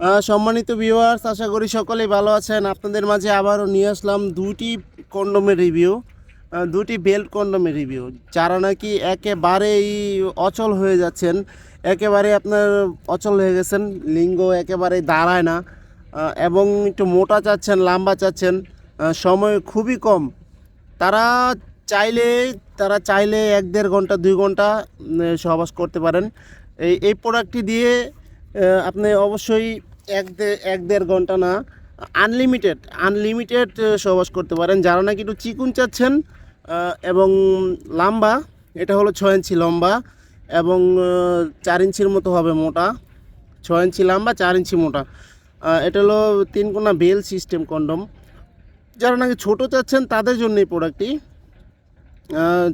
সম্মানিত ভিউয়ার্স আশা করি সকলেই ভালো আছেন। আপনাদের মাঝে আবারও নিয়ে আসলাম দুটি কন্ডোমের রিভিউ দুটি বেল্ট কন্ডোমের রিভিউ যারা নাকি একেবারেই অচল হয়ে যাচ্ছেন, একেবারে আপনার অচল হয়ে গেছেন, লিঙ্গ একেবারে দাঁড়ায় না এবং একটু মোটা চাচ্ছেন, লম্বা চাচ্ছেন সময় খুবই কম। তারা চাইলে তারা চাইলে এক দেড় ঘণ্টা, দুই ঘণ্টা সহবাস করতে পারেন। এই এই প্রোডাক্টটি দিয়ে আপনি অবশ্যই এক এক দেড় ঘণ্টা না আনলিমিটেড আনলিমিটেড সহবাস করতে পারেন। যারা নাকি একটু চিকুন চাচ্ছেন এবং লম্বা, এটা হলো ছয় ইঞ্চি লম্বা এবং চার ইঞ্চির মতো হবে মোটা। ছয় ইঞ্চি লম্বা, চার ইঞ্চি মোটা। এটা হলো তিন কোনা বেল সিস্টেম কন্ডম। যারা নাকি ছোটো চাচ্ছেন, তাদের জন্য এই প্রোডাক্টটি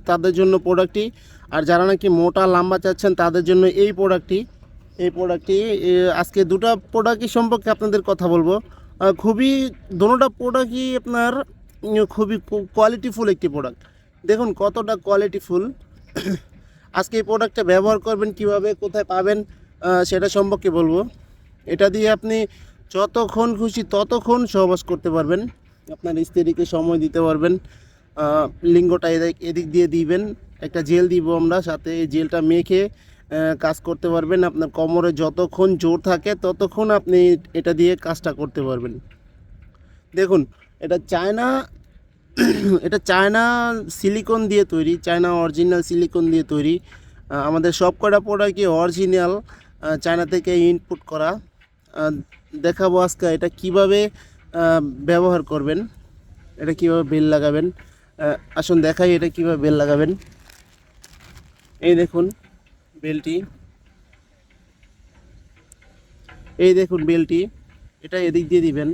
তাদের জন্য প্রোডাক্টটি আর যারা নাকি মোটা, লম্বা চাচ্ছেন, তাদের জন্য এই প্রোডাক্টটি এই প্রোডাক্টটি আজকে দুটা প্রোডাক্টই সম্পর্কে আপনাদের কথা বলব। খুবই, দুটোটা প্রোডাক্টই আপনার খুবই কোয়ালিটিফুল একটি প্রোডাক্ট দেখুন কতটা কোয়ালিটিফুল আজকে এই প্রোডাক্টটা ব্যবহার করবেন কীভাবে, কোথায় পাবেন সেটা সম্পর্কে বলব। এটা দিয়ে আপনি যতক্ষণ খুশি ততক্ষণ সহবাস করতে পারবেন। আপনার স্ত্রীকে সময় দিতে পারবেন। লিঙ্গটা এদিক দিয়ে দিবেন। একটা জেল দিব আমরা, সাথে এই জেলটা মেখে কাজ করতে পারবেন। আপনার কোমরে যতক্ষণ জোর থাকে, ততক্ষণ আপনি এটা দিয়ে কাজটা করতে পারবেন। দেখুন, এটা চায়না এটা চায়না সিলিকন দিয়ে তৈরি, চায়না অরিজিনাল সিলিকন দিয়ে তৈরি। আমাদের সব কটা প্রোডাক্টই অরিজিনাল চায়না থেকে ইনপুট করা। দেখাবো আজকে এটা কীভাবে ব্যবহার করবেন। এটা কীভাবে বেল লাগাবেন। আসুন দেখাই এটা কীভাবে বেল লাগাবেন। এই দেখুন। বেলটি। এই দেখুন বেলটি, এটা এদিক দিয়ে দিবেন।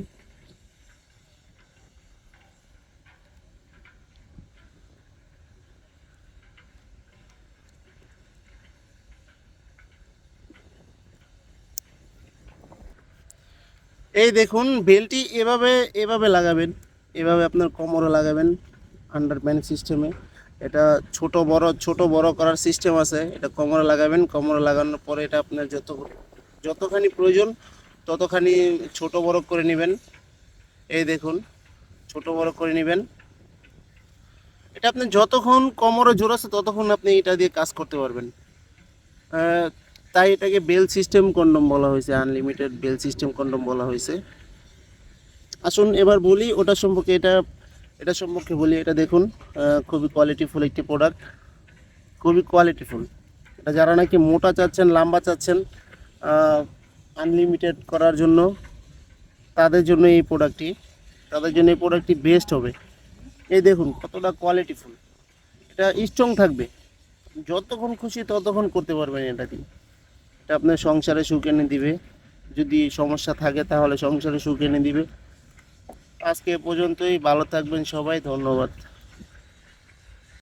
এই দেখুন, বেলটি এভাবে এভাবে লাগাবেন। এভাবে আপনার কোমরে লাগাবেন আন্ডার প্যান্ট সিস্টেমে এটা ছোট বড় ছোট বড় করার সিস্টেম আছে। এটা কোমরে লাগাবেন, কোমরে লাগানোর পরে এটা আপনার যত যতখানি প্রয়োজন, ততখানি ছোট বড় করে নেবেন। এই দেখুন, ছোট বড় করে নেবেন। এটা আপনি যতক্ষণ কোমরে জোর আছে, ততক্ষণ আপনি এটা দিয়ে কাজ করতে পারবেন। তাই এটাকে বেল সিস্টেম কন্ডম বলা হয়েছে আনলিমিটেড বেল সিস্টেম কন্ডম বলা হয়েছে। আসুন, এবার বলি ওটা সম্পর্কে এটা এটা সম্পর্কে বলি, এটা দেখুন খুবই কোয়ালিটিফুল একটি প্রোডাক্ট খুবই কোয়ালিটিফুল এটা যারা নাকি মোটা চাচ্ছেন, লম্বা চাচ্ছেন আনলিমিটেড করার জন্য তাদের জন্য এই প্রোডাক্টটি তাদের জন্য এই প্রোডাক্টটি বেস্ট হবে। এই দেখুন, কতটা কোয়ালিটিফুল এটা স্ট্রং থাকবে। যতক্ষণ খুশি ততক্ষণ করতে পারবেন এটা দিয়ে। এটা আপনার সংসারে সুখ এনে দিবে। যদি সমস্যা থাকে তাহলে সংসারে সুখ এনে দিবে। আজকে পর্যন্তই ভালো থাকবেন সবাই ধন্যবাদ।